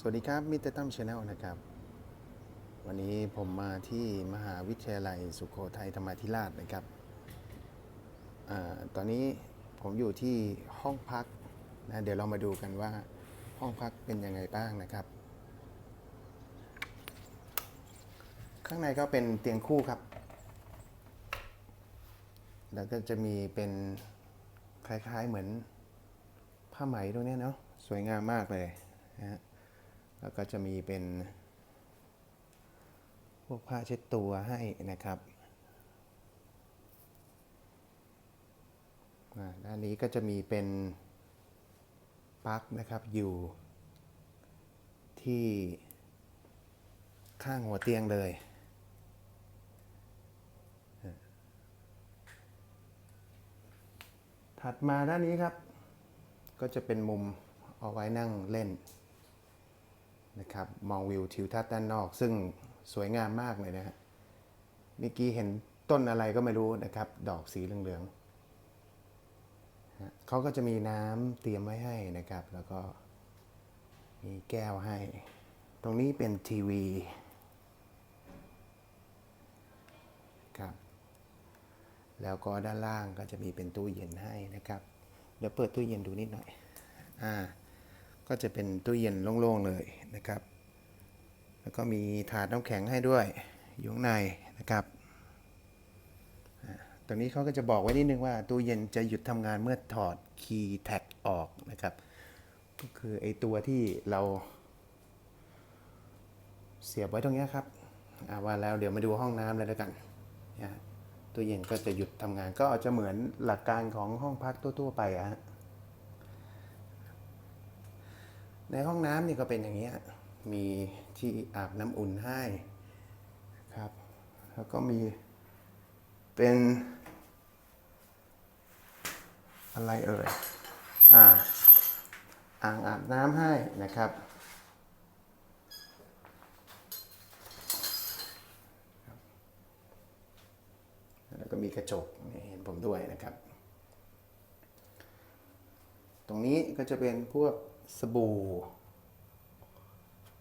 สวัสดีครับมิเตอร์ตั้มชาแนลนะครับ วันนี้ผมมาที่มหาวิทยาลัยสุโขทัยธรรมาธิราชนะครับอตอนนี้ผมอยู่ที่ห้องพักนะเดี๋ยวเรามาดูกันว่าห้องพักเป็นยังไงบ้างนะครับ ข้างในก็เป็นเตียงคู่ครับ แล้วก็จะมีเป็นคล้ายๆเหมือนผ้าไหมตรงนี้เนาะสวยงามมากเลยนะฮะ แล้วก็จะมีเป็น พวกผ้าเช็ดตัวให้นะครับด้านนี้ก็จะมีเป็นปลั๊กนะครับอยู่ที่ข้างหัวเตียงเลย ถัดมาด้านนี้ครับ ก็จะเป็นมุมเอาไว้นั่งเล่น นะครับมองวิวทิวทัศน์ด้านนอก ซึ่งสวยงามมากเลยนะฮะเมื่อกี้เห็นต้นอะไรก็ไม่รู้นะครับ ดอกสีเหลืองๆเขาก็จะมีน้ำเตรียมไว้ให้นะครับ แล้วก็มีแก้วให้ ตรงนี้เป็นทีวีครับแล้วก็ด้านล่างก็จะมีเป็นตู้เย็นให้นะครับ เดี๋ยวเปิดตู้เย็นดูนิดหน่อย อ่า ก็จะเป็นตู้เย็นโล่งๆเลยนะครับ แล้วก็มีถาดน้ำแข็งให้ด้วยอยู่ข้างในนะครับตรงนี้เขาก็จะบอกไว้นิดนึงว่าตู้เย็นจะหยุดทำงานเมื่อถอดคีย์แท็กออกนะครับ ก็คือไอตัวที่เรา เสียบไว้ตรงนี้ครับว่าแล้วเดี๋ยวมาดูห้องน้ำเลยแล้วกันนะตู้เย็นก็จะหยุดทำงานก็จะเหมือนหลักการของห้องพักทั่วๆไปอะฮะ ในห้องน้ำนี่ก็เป็นอย่างนี้ยมีที่อาบน้ำอุ่นให้ครับ แล้วก็มีเป็นอะไรเอ่ยอ่าอ่างอาบน้ำให้นะครับ แล้วก็มีกระจกเห็นผมด้วยนะครับ ตรงนี้ก็จะเป็นพวก สบู่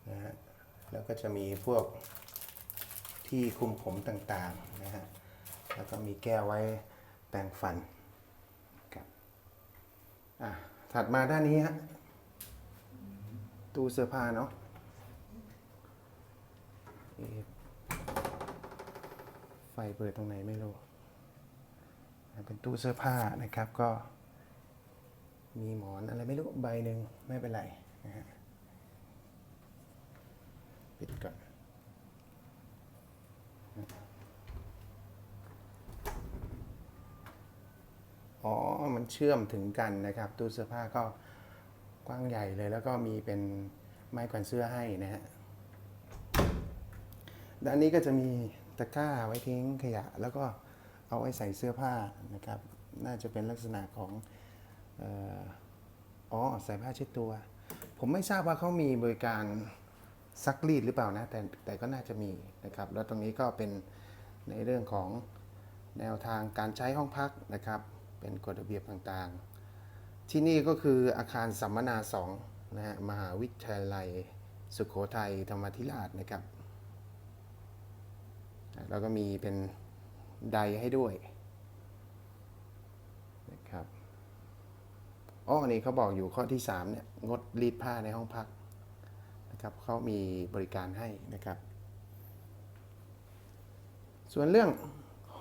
นะฮะแล้วก็จะมีพวกที่คุมผมต่างๆนะฮะแล้วก็มีแก้วไว้แปรงฟันครับอะถัดมาด้านนี้ฮะตู้เสื้อผ้าเนาะไฟเปิดตรงไหนไม่รู้ เป็นตู้เสื้อผ้านะครับก็ มีหมอนอะไรไม่รู้ใบหนึ่งไม่เป็นไรนะฮะปิดก่อนอ๋อ มันเชื่อมถึงกันนะครับ ตู้เสื้อผ้าก็กว้างใหญ่เลย แล้วก็มีเป็นไม้แขวนเสื้อให้นะฮะ ด้านนี้ก็จะมีตะกร้าไว้ทิ้งขยะ แล้วก็เอาไว้ใส่เสื้อผ้านะครับ น่าจะเป็นลักษณะของ อ๋อใส่ผ้าเช็ดตัว ผมไม่ทราบว่าเขามีบริการซักรีดหรือเปล่านะ แต่แต่ก็น่าจะมีนะครับ แล้วตรงนี้ก็เป็นในเรื่องของแนวทางการใช้ห้องพักนะครับ เป็นกฎระเบียบต่างๆ ที่นี่ก็คืออาคารสัมมนาสองนะฮะมหาวิทยาลัยสุโขทัยธรรมธิราชนะครับ แล้วก็มีเป็นไดให้ด้วยนะครับ อ๋ออันนี้เขาบอกอยู่ข้อที่3เนี่ยงดรีดผ้าในห้องพักนะครับเขามีบริการให้นะครับ ส่วนเรื่อง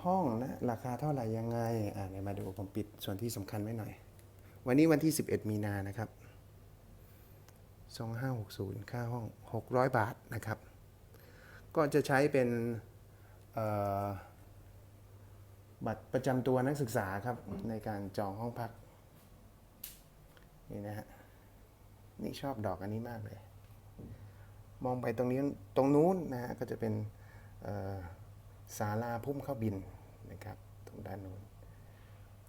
ห้องนะราคาเท่าไหร่ยังไงอ่าเดี๋ยวมาดูผมปิดส่วนที่สำคัญไว้หน่อย วันนี้วันที่ 11 มีนานะครับ2560 ค่าห้อง 600 บาทนะครับ ก็จะใช้เป็นบัตรประจำตัวนักศึกษาครับในการจองห้องพัก นี่นะฮะ นี่ชอบดอกอันนี้มากเลย มองไปตรงนี้ตรงนู้นนะฮะก็จะเป็นศาลาพุ่มข้าบินนะครับ ตรงด้านนู้น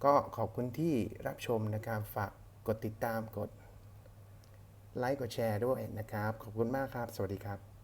ก็ขอบคุณที่รับชมนะครับฝากกดติดตามกดไลค์กดแชร์ด้วยนะครับ ขอบคุณมากครับ สวัสดีครับ